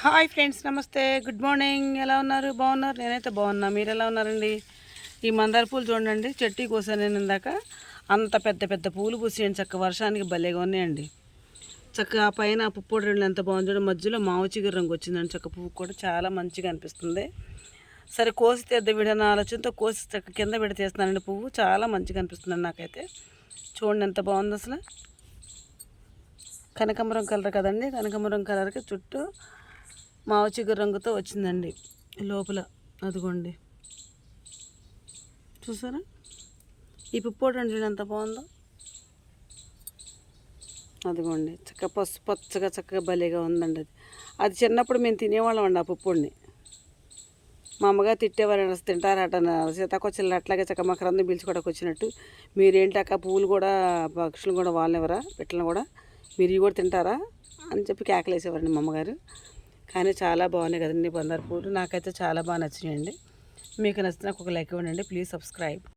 Hi friends నమస్తే. Good morning. ఎలా ఉన్నారు? బాగున్నారు? నేనైతే బాగున్నా. మీరు ఎలా ఉన్నారండి? ఈ మందార పూలు చూడండి. చెట్టు కోసాను నేను ఇందాక. అంత పెద్ద పెద్ద పూలు పూసేయండి. చక్క వర్షానికి భలేగా ఉన్నాయండి. చక్కగా పైన పుప్పొడి రెండు ఎంత బాగుంది చూడండి మధ్యలో మావు చిగురు రంగు వచ్చిందండి. చక్క పువ్వు కూడా చాలా మంచిగా అనిపిస్తుంది. సరే కోసి తెద్ద విడన ఆలోచనతో కోసి చక్క కింద పెడి తీస్తున్నానండి పువ్వు. చాలా మంచిగా అనిపిస్తుంది నాకైతే. చూడండి ఎంత బాగుంది అసలు. కనకాంబరం కలర్ కదండి. కనకాంబరం కలర్కి చుట్టూ మావ చిగురు రంగుతో వచ్చిందండి. లోపల అదిగోండి. చూసారా? ఈ పుప్పోడు చూడండి ఎంత బాగుందో. అదిగోండి చక్కగా పసు పచ్చగా చక్కగా భలేగా ఉందండి అది. అది చిన్నప్పుడు మేము తినేవాళ్ళం అండి ఆ పుప్పొడిని మా అమ్మగారు తిట్టేవారు తింటారట సీతాకొచ్చలు అట్లాగే చక్క మకరందం పీల్చుకోవడానికి వచ్చినట్టు మీరేంటి అక్క పువ్వులు కూడా పక్షులు కూడా వాళ్ళెవరా? పిట్టలను కూడా? మీరు ఇవి కూడా తింటారా? అని చెప్పి కేకలేసేవారండి మా అమ్మగారు. కానీ చాలా బాగున్నాయి కదండి బందారు పూలు. నాకైతే చాలా బాగా నచ్చినాయండి. మీకు నచ్చితే నాకు ఒక లైక్ ఇవ్వండి. Please subscribe.